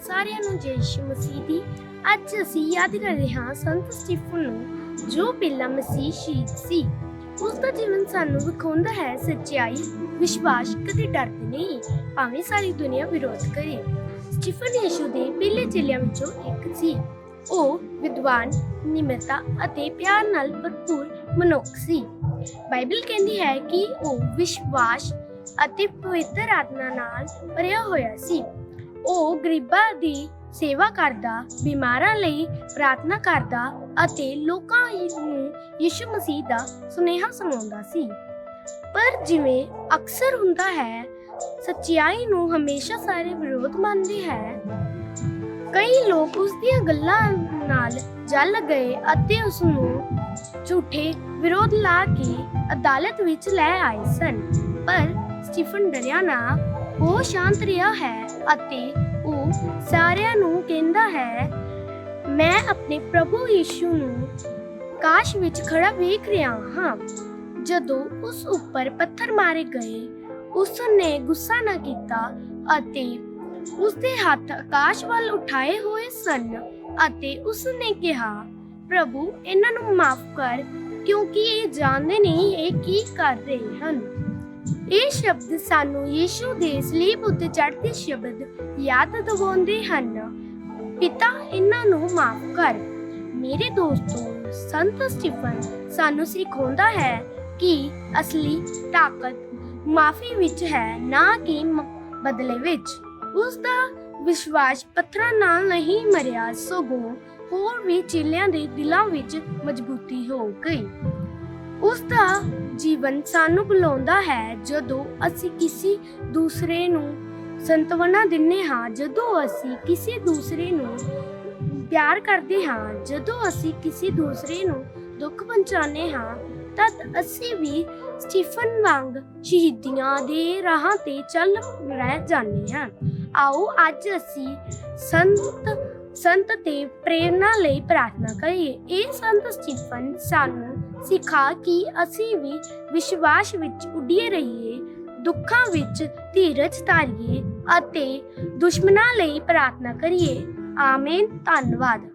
ਸਾਰਿਆਂ ਨੂੰ ਜੈ ਸ਼੍ਰੀ ਮਸੀਹ ਦੀ। ਅੱਜ ਅਸੀਂ ਯਾਦ ਕਰ ਰਹੇ ਹਾਂ ਸੰਤ ਸਟੀਫਨ ਨੂੰ, ਜੋ ਪਹਿਲਾ ਮਸੀਹ ਸ਼ਹੀਦ ਸੀ। ਉਸ ਦਾ ਜੀਵਨ ਸਾਨੂੰ ਵਿਖਾਉਂਦਾ ਹੈ ਸੱਚਾਈ, ਵਿਸ਼ਵਾਸ, ਕਦੇ ਡਰਦੇ ਨਹੀਂ, ਭਾਵੇਂ ਸਾਰੀ ਦੁਨੀਆ ਵਿਰੋਧ ਕਰੇ। ਸਟੀਫਨ ਯਿਸੂ ਦੇ ਪਹਿਲੇ ਚੇਲਿਆਂ ਵਿੱਚੋਂ ਇੱਕ ਸੀ। ਉਹ ਵਿਦਵਾਨ, ਨਿਮਰਤਾ ਅਤੇ ਪਿਆਰ ਨਾਲ ਭਰਪੂਰ ਮਨੁੱਖ ਸੀ। ਬਾਈਬਲ ਕਹਿੰਦੀ ਹੈ ਕਿ ਉਹ ਵਿਸ਼ਵਾਸ ਅਤੇ ਪਵਿੱਤਰ ਆਤਮਾ ਨਾਲ ਭਰਿਆ ਹੋਇਆ ਸੀ। ਉਹ ਗਰੀਬਾਂ ਦੀ ਸੇਵਾ ਕਰਦਾ, ਬਿਮਾਰਾਂ ਲਈ ਪ੍ਰਾਰਥਨਾ ਕਰਦਾ ਅਤੇ ਲੋਕਾਂ ਨੂੰ ਯਿਸੂ ਮਸੀਹ ਦਾ ਸੁਨੇਹਾ ਸੁਣਾਉਂਦਾ ਸੀ। ਪਰ ਜਿਵੇਂ ਅਕਸਰ ਹੁੰਦਾ ਹੈ, ਸੱਚਾਈ ਨੂੰ ਹਮੇਸ਼ਾ ਸਾਰੇ ਵਿਰੋਧ ਮੰਨਦੇ ਹੈ ਕਈ ਲੋਕ ਉਸ ਦੀਆਂ ਗੱਲਾਂ ਨਾਲ ਜਲ ਗਏ ਅਤੇ ਉਸ ਨੂੰ ਝੂਠੇ ਵਿਰੋਧ ਲਾ ਕੇ ਅਦਾਲਤ ਵਿੱਚ ਲੈ ਆਏ ਸਨ। ਪਰ ਸਟੀਫਨ ਡਰਿਆ ਨਾ, ਉਹ ਸ਼ਾਂਤ ਰਿਹਾ ਹੈ ਅਤੇ ਉਹ ਸਾਰਿਆਂ ਨੂੰ ਕਹਿੰਦਾ ਹੈ, ਮੈਂ ਆਪਣੇ ਪ੍ਰਭੂ ਯਿਸੂ ਨੂੰ ਕਾਸ਼ ਵਿੱਚ ਖੜਾ ਵੇਖ ਰਿਹਾ ਹਾਂ। ਜਦੋਂ ਉਸ ਉੱਪਰ ਪੱਥਰ ਮਾਰੇ ਗਏ ਉਸ ਨੇ ਗੁੱਸਾ ਨਾ ਕੀਤਾ ਅਤੇ ਉਸਦੇ ਹੱਥ ਆਕਾਸ਼ ਵੱਲ ਉਠਾਏ ਹੋਏ ਸਨ ਅਤੇ ਉਸਨੇ ਕਿਹਾ, ਪ੍ਰਭੂ, ਇਹਨਾਂ ਨੂੰ ਮਾਫ ਕਰ, ਕਿਉਂਕਿ ਇਹ ਜਾਣਦੇ ਨਹੀਂ ਇਹ ਕੀ ਕਰ ਰਹੇ ਹਨ। ਇਹ ਸ਼ਬਦ ਸਾਨੂੰ ਯੀਸ਼ੂ ਦੇ ਸਲੀਬ ਉੱਤੇ ਚੜ੍ਹਦੇ ਸ਼ਬਦ ਯਾਦ ਦਿਵਾਉਂਦੇ ਹਨ। ਪਿਤਾ, ਇਹਨਾਂ ਨੂੰ ਮਾਫ ਕਰ। ਮੇਰੇ ਦੋਸਤੋ, ਸੰਤ ਸਟੀਫਨ ਸਾਨੂੰ ਸਿਖਾਉਂਦਾ ਹੈ ਕਿ ਅਸਲੀ ਤਾਕਤ ਮਾਫੀ ਵਿੱਚ ਹੈ, ਨਾ ਕਿ ਬਦਲੇ ਵਿੱਚ। ਉਸ ਦਾ ਵਿਸ਼ਵਾਸ ਪੱਥਰਾਂ ਨਾਲ ਨਹੀਂ ਮਰਿਆ, ਸਗੋਂ ਹੋਰ ਵੀ ਚੇਲਿਆਂ ਦੇ ਦਿਲਾਂ ਵਿੱਚ ਮਜ਼ਬੂਤੀ ਹੋ ਗਈ। ਉਸ ਦਾ ਜੀਵਨ ਸਾਨੂੰ ਬੁਲਾਉਂਦਾ ਹੈ ਜਦੋਂ ਅਸੀਂ ਕਿਸੇ ਦੂਸਰੇ ਨੂੰ ਸੰਤਵਨਾ ਦਿੰਨੇ ਹਾਂ, ਜਦੋਂ ਅਸੀਂ ਕਿਸੇ ਦੂਸਰੇ ਨੂੰ ਪਿਆਰ ਕਰਦੇ ਹਾਂ, ਜਦੋਂ ਅਸੀਂ ਕਿਸੇ ਦੂਸਰੇ ਨੂੰ ਦੁੱਖ ਪਹੁੰਚਾਉਂਦੇ ਹਾਂ, ਤਦ ਅਸੀਂ ਵੀ ਸਟੀਫਨ ਵਾਂਗ ਸ਼ਹੀਦੀਆਂ ਦੇ ਰਾਹਾਂ ਤੇ ਚੱਲ ਰਹਿ ਜਾਂਦੇ ਹਾਂ। ਆਓ ਅੱਜ ਅਸੀਂ ਸੰਤ ਸੰਤ ਤੇ ਪ੍ਰੇਰਣਾ ਲਈ ਪ੍ਰਾਰਥਨਾ ਕਰੀਏ। ਇਹ ਸੰਤ ਸਟੀਫਨ ਸਾਨੂੰ ਸਿਖਾ ਕਿ ਅਸੀਂ ਵੀ ਵਿਸ਼ਵਾਸ ਵਿੱਚ ਉੱਡੀਏ ਰਹੀਏ, ਦੁੱਖਾਂ ਵਿੱਚ ਧੀਰਜ ਧਾਰੀਏ ਅਤੇ ਦੁਸ਼ਮਣਾਂ ਲਈ ਪ੍ਰਾਰਥਨਾ ਕਰੀਏ। ਆਮੇਨ। ਧੰਨਵਾਦ।